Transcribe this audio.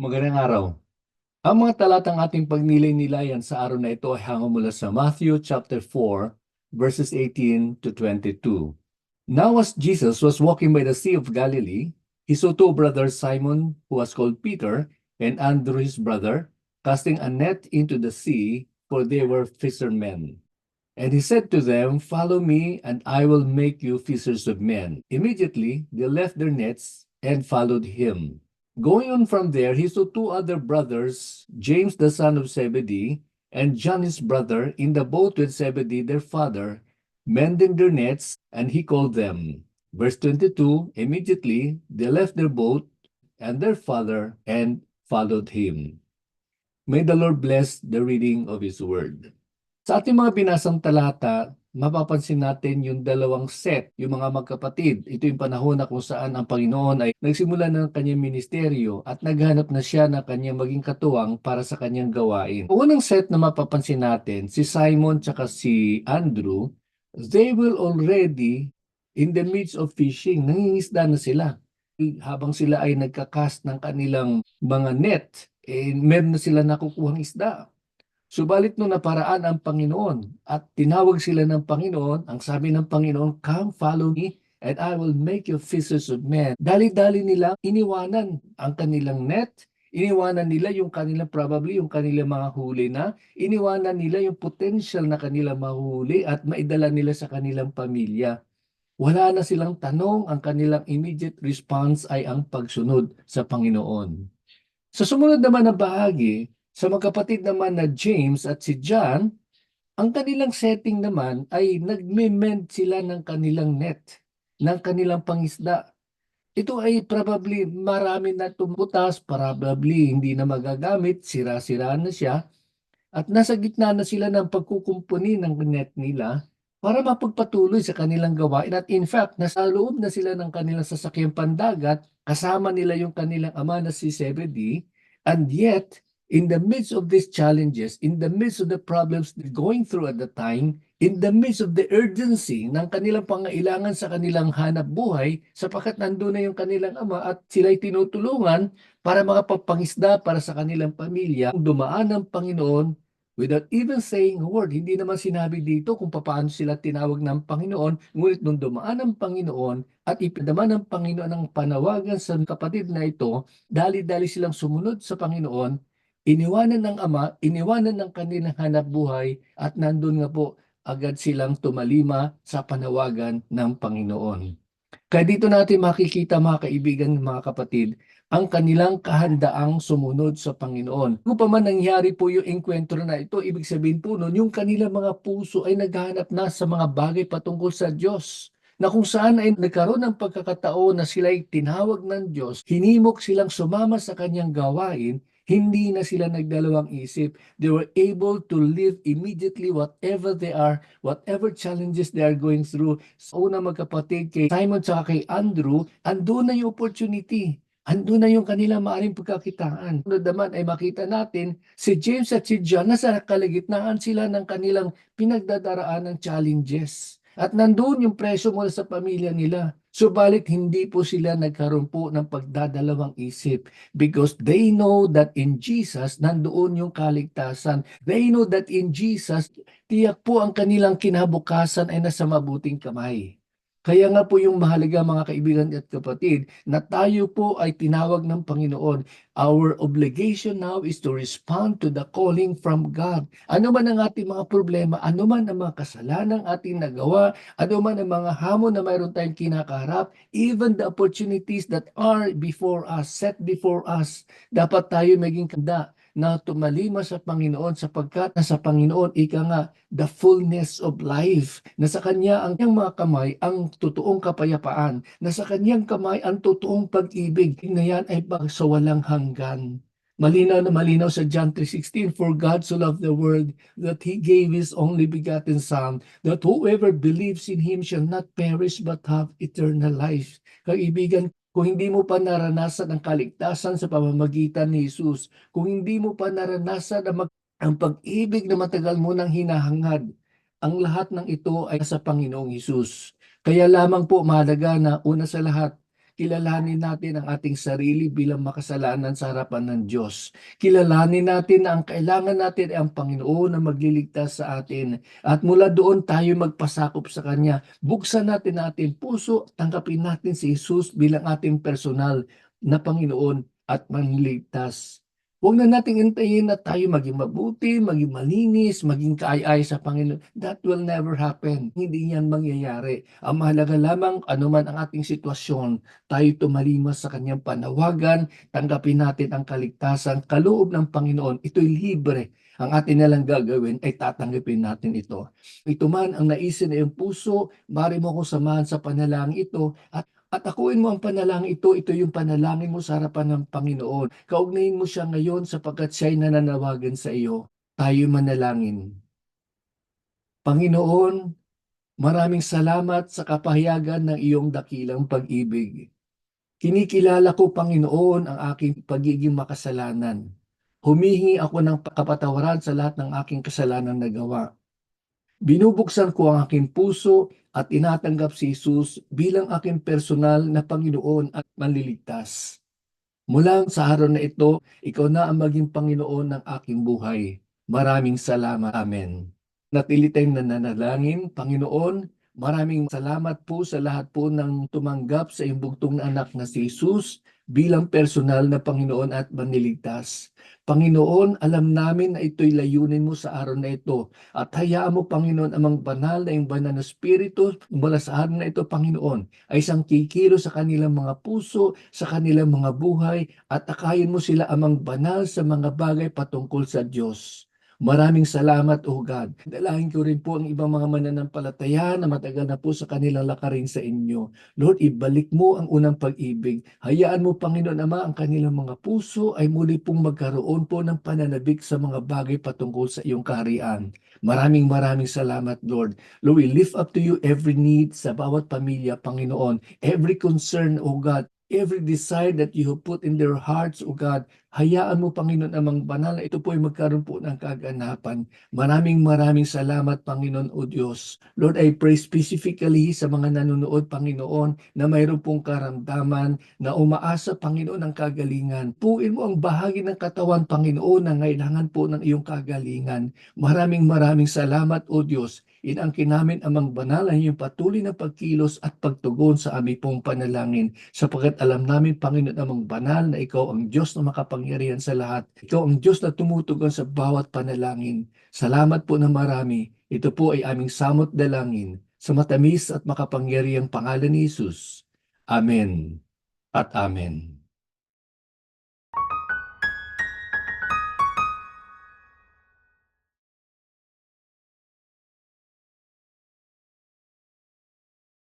Magandang araw. Ang mga talatang ating pagnilay-nilayan sa araw na ito ay hango mula sa Matthew chapter 4 verses 18 to 22. Now as Jesus was walking by the Sea of Galilee, he saw two brothers Simon, who was called Peter, and Andrew his brother, casting a net into the sea, for they were fishermen. And he said to them, Follow me, and I will make you fishers of men. Immediately they left their nets and followed him. Going on from there, he saw two other brothers, James the son of Zebedee, and John his brother, in the boat with Zebedee their father, mending their nets, and he called them. Verse 22 Immediately they left their boat and their father and followed him. May the Lord bless the reading of His Word. Sa ating mga binasang talata, mapapansin natin yung dalawang set, yung mga magkapatid. Ito yung panahon na kung saan ang Panginoon ay nagsimula ng kanyang ministeryo at naghanap na siya ng kanyang maging katuwang para sa kanyang gawain. Ang unang set na mapapansin natin, si Simon tsaka si Andrew, they will already in the midst of fishing, nangingisda na sila. Habang sila ay nagkakas ng kanilang mga net, eh, meron na sila nakukuhang isda. Subalit nung naparaan ang Panginoon at tinawag sila ng Panginoon, ang sabi ng Panginoon, Come, follow me, and I will make you fishers of men. Dali-dali nila iniwanan ang kanilang net, iniwanan nila yung kanilang probably yung kanilang mga huli na, iniwanan nila yung potential na kanilang mahuli at maidala nila sa kanilang pamilya. Wala na silang tanong, ang kanilang immediate response ay ang pagsunod sa Panginoon. Sa sumunod naman na bahagi, sa magkapatid naman na James at si John, ang kanilang setting naman ay nagme-mend sila ng kanilang net, ng kanilang pangisda. Ito ay probably marami na tumutas, probably hindi na magagamit, sira-sira na siya, at nasa gitna na sila ng pagkukumpuni ng net nila para mapagpatuloy sa kanilang gawain. At in fact, nasa loob na sila ng kanilang sasakyang pandagat, kasama nila yung kanilang ama na si Zebedee, and yet, in the midst of these challenges, in the midst of the problems they're going through at the time, in the midst of the urgency ng kanilang pangailangan sa kanilang hanap buhay, sapagkat nandun na yung kanilang ama at sila'y tinutulungan para makapagpangisda para sa kanilang pamilya, dumaan ng Panginoon without even saying a word. Hindi naman sinabi dito kung paano sila tinawag ng Panginoon, ngunit nung dumaan ng Panginoon at ipinadama ng Panginoon ang panawagan sa kapatid na ito, dali-dali silang sumunod sa Panginoon iniwanan ng ama, iniwanan ng kanilang hanap buhay at nandun nga po agad silang tumalima sa panawagan ng Panginoon. Kaya dito natin makikita mga kaibigan, mga kapatid, ang kanilang kahandaang sumunod sa Panginoon. Kung pa man nangyari po yung enkwentro na ito, ibig sabihin po nun, yung kanilang mga puso ay naghahanap na sa mga bagay patungkol sa Diyos na kung saan ay nagkaroon ng pagkakataon na sila'y tinawag ng Diyos, hinimok silang sumama sa kanyang gawain, hindi na sila nagdalawang isip. They were able to live immediately whatever they are, whatever challenges they are going through. Sa una magkapatid kay Simon at kay Andrew, andun na yung opportunity. Andun na yung kanilang maaring pagkakitaan. Naman ay makita natin, si James at si John, nasa kalagitnaan sila ng kanilang pinagdadaraan ng challenges. At nandun yung presyo mula sa pamilya nila. Subalit hindi po sila nagkaroon po ng pagdadalawang isip because they know that in Jesus nandoon yung kaligtasan. They know that in Jesus tiyak po ang kanilang kinabukasan ay nasa mabuting kamay. Kaya nga po yung mahalaga mga kaibigan at kapatid na tayo po ay tinawag ng Panginoon. Our obligation now is to respond to the calling from God. Ano man ang ating mga problema, ano man ang mga kasalanan ating nagawa, ano man ang mga hamon na mayroon tayong kinakaharap, even the opportunities that are before us, set before us, dapat tayo maging kanda na tumalima sa Panginoon sapagkat nasa Panginoon ika nga the fullness of life. Nasa Kanya ang kanyang mga kamay ang totoong kapayapaan. Nasa Kanyang kamay ang totoong pag-ibig na yan ay pag sa walang hanggan. Malinaw na malinaw sa John 3.16, For God so loved the world that He gave His only begotten Son, that whoever believes in Him shall not perish but have eternal life. Kaibigan, kung hindi mo pa naranasan ang kaligtasan sa pamamagitan ni Jesus, kung hindi mo pa naranasan ang, mag- ang pag-ibig na matagal mo nang hinahangad, ang lahat ng ito ay sa Panginoong Jesus. Kaya lamang po mahalaga na una sa lahat, kilalanin natin ang ating sarili bilang makasalanan sa harapan ng Diyos. Kilalanin natin na ang kailangan natin ay ang Panginoon na magliligtas sa atin. At mula doon tayo magpasakop sa Kanya. Buksan natin ating puso, tanggapin natin si Jesus bilang ating personal na Panginoon at manligtas. Huwag na nating intayin na tayo maging mabuti, maging malinis, maging kaay-ay sa Panginoon. That will never happen. Hindi yan mangyayari. Ang mahalaga lamang, anuman ang ating sitwasyon, tayo tumalimas sa kanyang panawagan, tanggapin natin ang kaligtasan, kaloob ng Panginoon. Ito'y libre. Ang atin na lang gagawin ay tatanggapin natin ito. Ito man ang naisin na iyong puso, mari mo ko samahan sa panalangin ito at at akuin mo ang panalangin ito, ito yung panalangin mo sa harapan ng Panginoon. Kaugnayin mo siya ngayon sapagkat siya'y nananawagan sa iyo. Tayo manalangin. Panginoon, maraming salamat sa kapahayagan ng iyong dakilang pag-ibig. Kinikilala ko, Panginoon, ang aking pagiging makasalanan. Humihingi ako ng kapatawaran sa lahat ng aking kasalanan na gawa. Binubuksan ko ang aking puso at inatanggap si Jesus bilang aking personal na Panginoon at manliligtas. Mula sa araw na ito, ikaw na ang maging Panginoon ng aking buhay. Maraming salamat. Amen. Natili tayong nananalangin, Panginoon, maraming salamat po sa lahat po ng tumanggap sa iyong bugtong na anak na si Jesus bilang personal na Panginoon at maniligtas. Panginoon, alam namin na ito'y layunin mo sa araw na ito at hayaan mo, Panginoon, amang banal na yung banal na spirito mula sa araw na ito, Panginoon, ay isang kikilo sa kanilang mga puso, sa kanilang mga buhay at akayin mo sila amang banal sa mga bagay patungkol sa Diyos. Maraming salamat, O God. Dalangin ko rin po ang ibang mga mananampalataya na matagal na po sa kanilang lakarin sa inyo. Lord, ibalik mo ang unang pag-ibig. Hayaan mo, Panginoon Ama, ang kanilang mga puso ay muli pong magkaroon po ng pananabik sa mga bagay patungkol sa iyong kaharian. Maraming maraming salamat, Lord. Lord, we lift up to you every need sa bawat pamilya, Panginoon. Every concern, O God, every desire that you have put in their hearts, O God, hayaan mo, Panginoon, amang banal na ito po ay magkaroon po ng kaganapan. Maraming maraming salamat, Panginoon o Diyos. Lord, I pray specifically sa mga nanonood, Panginoon, na mayroon pong karamdaman na umaasa, Panginoon, ng kagalingan. Puin mo ang bahagi ng katawan, Panginoon, na ngailangan po ng iyong kagalingan. Maraming maraming salamat, O Diyos. Inangkin namin amang banal ang iyong patuloy na pagkilos at pagtugon sa aming pong panalangin. Sapagkat alam namin, Panginoon, amang banal na ikaw ang Diyos na makapangyarihan sa lahat. Ikaw ang Diyos na tumutugon sa bawat panalangin. Salamat po na marami. Ito po ay aming samot dalangin sa matamis at makapangyarihang pangalan ni Jesus. Amen at Amen.